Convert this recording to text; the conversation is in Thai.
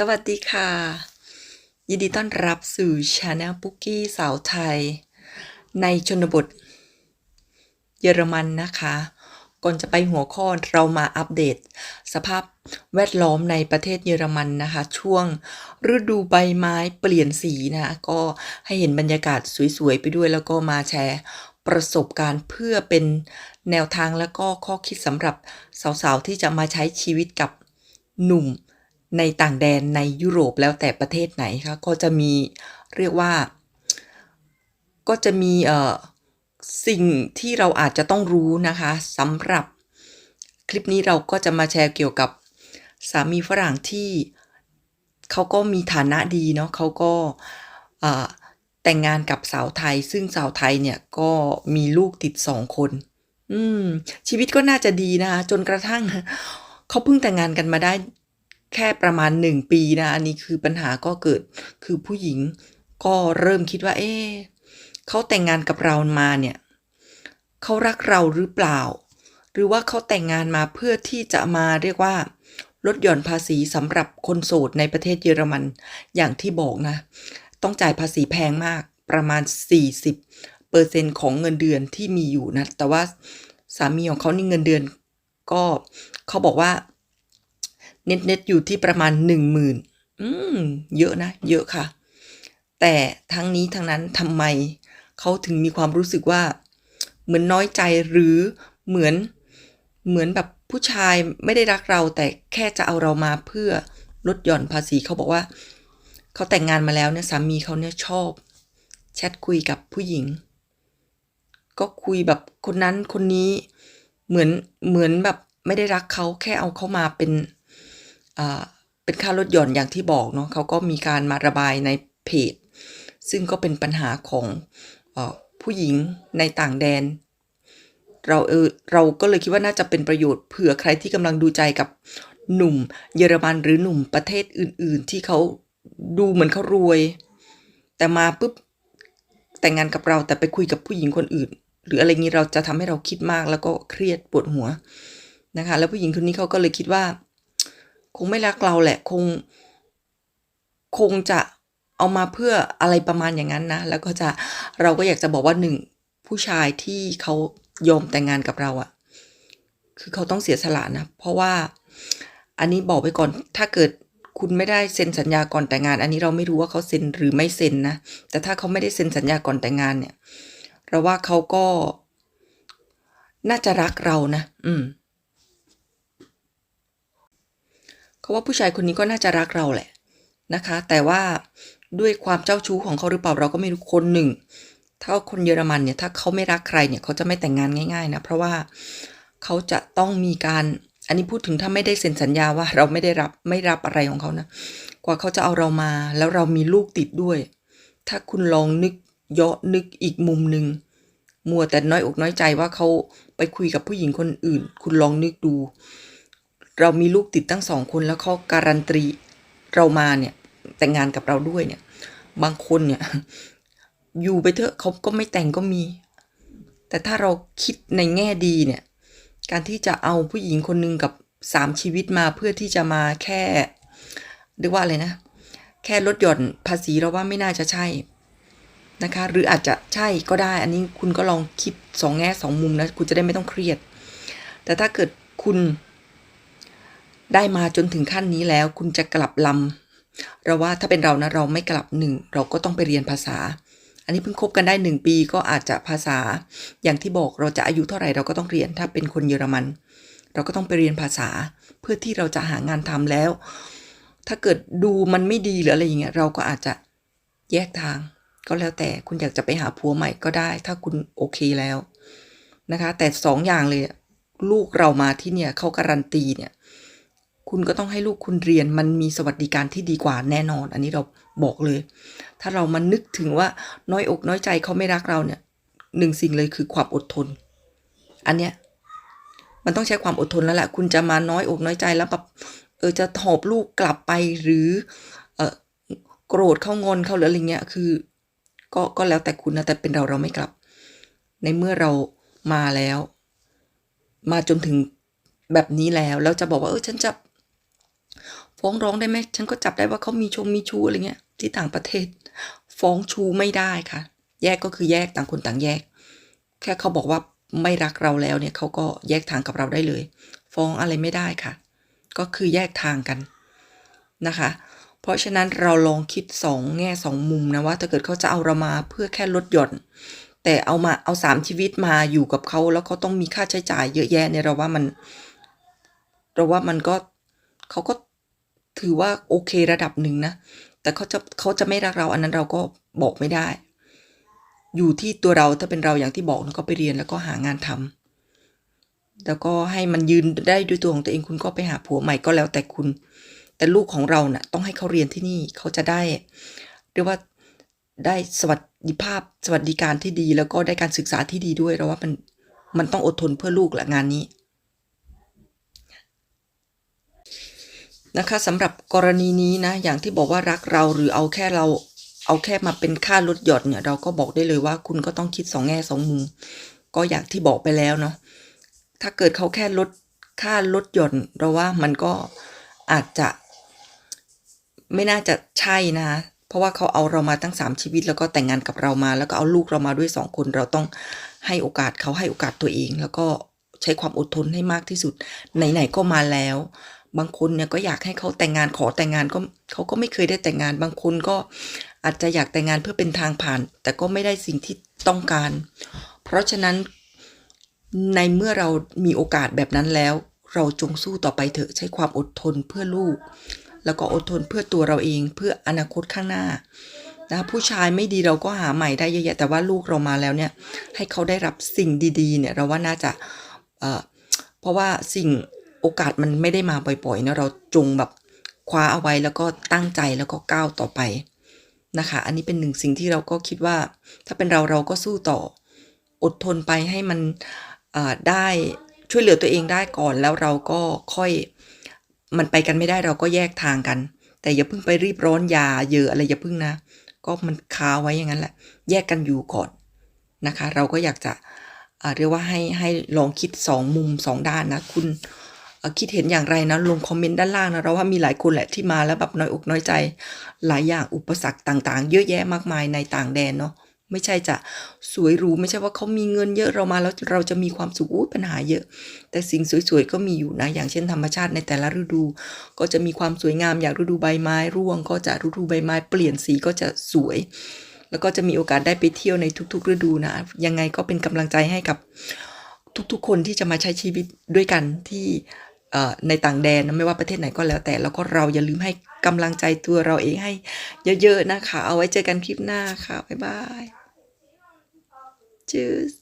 สวัสดีค่ะ ยินดีต้อนรับสู่ชาแนลปุกกี้สาวไทย ในชนบท เยอรมันนะคะ ก่อนจะไปหัวข้อเรามาอัปเดต สภาพแวดล้อมในประเทศเยอรมันนะคะ ช่วงฤดูใบไม้เปลี่ยนสีนะคะก็ให้เห็นบรรยากาศสวยๆ ไปด้วยแล้วก็มาแชร์ประสบการณ์เพื่อเป็นแนวทางแล้วก็ข้อคิดสำหรับสาวๆ ที่จะมาใช้ชีวิตกับหนุ่ม ในต่างแดนในยุโรปแล้วแต่ประเทศไหนคะก็จะมีเรียกว่า ก็จะมีเอ่อสิ่งที่เราอาจจะต้องรู้นะคะสำหรับคลิปนี้เราก็จะมาแชร์เกี่ยวกับสามีฝรั่งที่เขาก็มีฐานะดีเนาะเขาก็แต่งงานกับสาวไทย ซึ่งสาวไทยเนี่ยก็มีลูกติดสองคน อืมชีวิตก็น่าจะดีนะคะจนกระทั่งเขาเพิ่งแต่งงานกันมาได้ แค่ประมาณหนึ่งปีนะ อันนี้คือปัญหาก็เกิดคือผู้หญิงก็เริ่มคิดว่า เอ๊ะเขาแต่งงานกับเรามาเนี่ยเขารักเราหรือเปล่า หรือว่าเขาแต่งงานมาเพื่อที่จะมาเรียกว่าลดหย่อนภาษีสำหรับคนโสดในประเทศเยอรมันอย่างที่บอกนะ ต้องจ่ายภาษีแพงมากประมาณ 40เปอร์เซ็นของเงินเดือนที่มีอยู่นะ แต่ว่าสามีของเขานี่เงินเดือน ก็เขาบอกว่า เน็ตเน็ตอยู่ที่ประมาณหนึ่งหมื่นอืม เยอะนะ เยอะค่ะ แต่ทั้งนี้ทั้งนั้นทำไมเขาถึงมีความรู้สึกว่า เหมือนน้อยใจหรือเหมือนเหมือนแบบผู้ชายไม่ได้รักเรา แต่แค่จะเอาเรามาเพื่อลดหย่อนภาษีเขาบอกว่า เขาแต่งงานมาแล้วเนี่ยสามีเขาเนี่ยชอบ แชทคุยกับผู้หญิง ก็คุยแบบคนนั้นคนนี้เหมือนเหมือนแบบไม่ได้รักเขาแค่เอาเขามาเป็น เป็นค่าลดหย่อนอย่างที่บอกเนาะเขาก็มีการมาระบายในเพจ ซึ่งก็เป็นปัญหาของอผู้หญิงในต่างแดน เราเออเราก็เลยคิดว่าน่าจะเป็นประโยชน์เผื่อใครที่กำลังดูใจกับหนุ่ม เยอรมันหรือหนุ่มประเทศอื่น ๆ ที่เขาดูเหมือนเขารวย แต่มาปุ๊บแต่งงานกับเราแต่ไปคุยกับผู้หญิงคนอื่น หรืออะไรงี้เราจะทำให้เราคิดมากแล้วก็เครียดปวดหัวนะคะ แล้วผู้หญิงคนนี้เขาก็เลยคิดว่า คงไม่รักเราแหละคง คงจะเอามาเพื่ออะไรประมาณอย่างนั้นนะ แล้วก็จะเราก็อยากจะบอกว่าหนึ่งผู้ชายที่เขายอมแต่งงานกับเราอะคือเขาต้องเสียสละนะ เพราะว่าอันนี้บอกไปก่อน ถ้าเกิดคุณไม่ได้เซ็นสัญญาก่อนแต่งงาน อันนี้เราไม่รู้ว่าเขาเซ็นหรือไม่เซ็นนะ แต่ถ้าเขาไม่ได้เซ็นสัญญาก่อนแต่งงานเนี่ย เราว่าเขาก็น่าจะรักเรานะ อืม เขาว่าผู้ชายคนนี้ก็น่าจะรักเราแหละนะคะ แต่ว่าด้วยความเจ้าชู้ของเขาหรือเปล่าเราก็ไม่รู้คนหนึ่ง ถ้าคนเยอรมันเนี่ยถ้าเขาไม่รักใครเนี่ยเขาจะไม่แต่งงานง่ายๆนะเพราะว่าเขาจะต้องมีการอันนี้พูดถึงถ้าไม่ได้เซ็นสัญญาว่าเราไม่ได้รับไม่รับอะไรของเขานะกว่าเขาจะเอาเรามาแล้วเรามีลูกติดด้วย ถ้าคุณลองนึกเยาะนึกอีกมุมหนึ่งมัวแต่น้อยอกน้อยใจว่าเขาไปคุยกับผู้หญิงคนอื่น คุณลองนึกดู เรามีลูกติดตั้งสองคนแล้วเขาการันตีเรามาเนี่ย แต่งงานกับเราด้วยเนี่ย บางคนเนี่ย อยู่ไปเถอะเขาก็ไม่แต่งก็มี แต่ถ้าเราคิดในแง่ดีเนี่ย การที่จะเอาผู้หญิงคนหนึ่งกับสามชีวิตมาเพื่อที่จะมาแค่เรียกว่าอะไรนะ แค่ลดหย่อนภาษีเราว่าไม่น่าจะใช่นะคะ หรืออาจจะใช่ก็ได้ อันนี้คุณก็ลองคิดสองแง่สองมุมนะ คุณจะได้ไม่ต้องเครียด แต่ถ้าเกิดคุณ ได้มาจนถึงขั้นนี้แล้วคุณจะกลับลำเราว่าถ้าเป็นเรานะเราไม่กลับหนึ่งเราก็ต้องไปเรียนภาษา อันนี้เพิ่งคบกันได้หนึ่งปีก็อาจจะภาษา อย่างที่บอกเราจะอายุเท่าไหร่เราก็ต้องเรียนถ้าเป็นคนเยอรมัน เราก็ต้องไปเรียนภาษา เพื่อที่เราจะหางานทำแล้ว ถ้าเกิดดูมันไม่ดีหรืออะไรอย่างเงี้ยเราก็อาจจะแยกทาง ก็แล้วแต่คุณอยากจะไปหาผัวใหม่ก็ได้ ถ้าคุณโอเคแล้วนะคะ แต่สองอย่างเลยลูกเรามาที่เนี่ยเขาการันตีเนี่ย คุณก็ต้องให้ลูกคุณเรียนมันมีสวัสดิการที่ดีกว่าแน่นอน อันนี้เราบอกเลย ถ้าเรามานึกถึงว่าน้อยอกน้อยใจเขาไม่รักเราเนี่ยหนึ่งสิ่งเลยคือความอดทน อันเนี้ยมันต้องใช้ความอดทนแล้วแหละคุณจะมาน้อยอกน้อยใจแล้วแบบเออจะถอบลูกกลับไปหรือเออโกรธเขางอนเขาหรืออะไรเงี้ยคือ ก็ก็แล้วแต่คุณนะแต่เป็นเราเราไม่กลับ ในเมื่อเรามาแล้ว มาจนถึงแบบนี้แล้วแล้วจะบอกว่าเออฉันจะ ฟ้องร้องได้ไหมฉันก็จับได้ว่าเขามีชงมีชูอะไรเงี้ย ที่ต่างประเทศ ฟ้องชูไม่ได้ค่ะ แยกก็คือแยกต่างคนต่างแยก แค่เขาบอกว่าไม่รักเราแล้วเนี่ยเขาก็แยกทางกับเราได้เลย ฟ้องอะไรไม่ได้ค่ะ ก็คือแยกทางกันนะคะ เพราะฉะนั้นเราลองคิดสองแง่สองมุมนะว่าถ้าเกิดเขาจะเอาเรามาเพื่อแค่ลดหย่อนแต่เอามาเอาสามชีวิตมาอยู่กับเขาแล้วเขาต้องมีค่าใช้จ่ายเยอะแยะเนี่ยเราว่ามัน เราว่ามันก็เขาก็ ถือว่าโอเคระดับหนึ่งนะ แต่เขาจะเขาจะไม่รักเราอันนั้นเราก็บอกไม่ได้ อยู่ที่ตัวเราถ้าเป็นเราอย่างที่บอกนะก็ไปเรียนแล้วก็หางานทำแล้วก็ให้มันยืนได้ด้วยตัวของตัวเองคุณก็ไปหาผัวใหม่ก็แล้วแต่คุณ แต่ลูกของเราเนะ่ะต้องให้เขาเรียนที่นี่เขาจะได้เรียกว่าได้สวัสดิภาพสวัสดิการที่ดี แล้วก็ได้การศึกษาที่ดีด้วยเราว่ามันมันต้องอดทนเพื่อลูกแหละงานนี้ นะคะสำหรับกรณีนี้นะอย่างที่บอกว่ารักเราหรือเอาแค่เราเอาแค่มาเป็นค่าลดหย่อนเนี่ยเราก็บอกได้เลยว่าคุณก็ต้องคิดสองแง่สองมุม ก็อย่างที่บอกไปแล้วเนาะถ้าเกิดเขาแค่ลดค่าลดหย่อนเราว่ามันก็อาจจะ ไม่น่าจะใช่นะเพราะว่าเขาเอาเรามาตั้งสามชีวิต แล้วก็แต่งงานกับเรามา แล้วก็เอาลูกเรามาด้วยสองคนเราต้องให้โอกาสเขาให้โอกาสตัวเอง แล้วก็ใช้ความอดทนให้มากที่สุดไหนๆก็มาแล้ว บางคนเนี่ยก็อยากให้เขาแต่งงานขอแต่งงานก็เขาก็ไม่เคยได้แต่งงาน บางคนก็อาจจะอยากแต่งงานเพื่อเป็นทางผ่าน แต่ก็ไม่ได้สิ่งที่ต้องการ เพราะฉะนั้นในเมื่อเรามีโอกาสแบบนั้นแล้ว เราจงสู้ต่อไปเถอะใช้ความอดทนเพื่อลูก แล้วก็อดทนเพื่อตัวเราเองเพื่ออนาคตข้างหน้านะผู้ชายไม่ดีเราก็หาใหม่ได้เยอะแยะแต่ว่าลูกเรามาแล้วเนี่ยให้เขาได้รับสิ่งดีๆเนี่ยเราว่าน่าจะเออเพราะว่าสิ่ง โอกาสมันไม่ได้มาบ่อยๆนะเราจงแบบคว้าเอาไว้แล้วก็ตั้งใจแล้วก็ก้าวต่อไปนะคะ อันนี้เป็นหนึ่งสิ่งที่เราก็คิดว่า ถ้าเป็นเราเราก็สู้ต่อ อดทนไปให้มันได้ช่วยเหลือตัวเองได้ก่อนแล้วเราก็ค่อยมันไปกันไม่ได้เราก็แยกทางกัน แต่อย่าเพิ่งไปรีบร้อนยาเยอะอะไรอย่าเพิ่งนะ ก็มันคาไว้อย่างนั้นแหละ แยกกันอยู่ก่อนนะคะ เราก็อยากจะเรียกว่าให้ให้ลองคิดสองมุมสองด้านนะคุณ คิดเห็นอย่างไรนะลงคอมเมนต์ด้านล่างนะเราว่ามีหลายคนแหละที่มาแล้วแบบน้อยอกน้อยใจ หลายอย่างอุปสรรคต่างๆ เยอะแยะมากมายในต่างแดนเนาะไม่ใช่จะสวยหรูไม่ใช่ว่าเขามีเงินเยอะเรามาแล้วเราจะมีความสุขปัญหาเยอะ แต่สิ่งสวยๆก็มีอยู่นะ อย่างเช่นธรรมชาติในแต่ละฤดู ก็จะมีความสวยงามอย่างฤดูใบไม้ร่วง ก็จะฤดูใบไม้เปลี่ยนสีก็จะสวย แล้วก็จะมีโอกาสได้ไปเที่ยวในทุก ๆ ฤดูนะ ยังไงก็เป็นกำลังใจให้กับทุกๆ คนที่จะมาใช้ชีวิตด้วยกันที่ ในต่างแดนนะไม่ว่าประเทศไหนก็แล้วแต่ แล้วก็เราอย่าลืมให้กำลังใจตัวเราเองให้เยอะๆนะคะ เอาไว้เจอกันคลิปหน้าค่ะ บ๊ายบาย Tschüss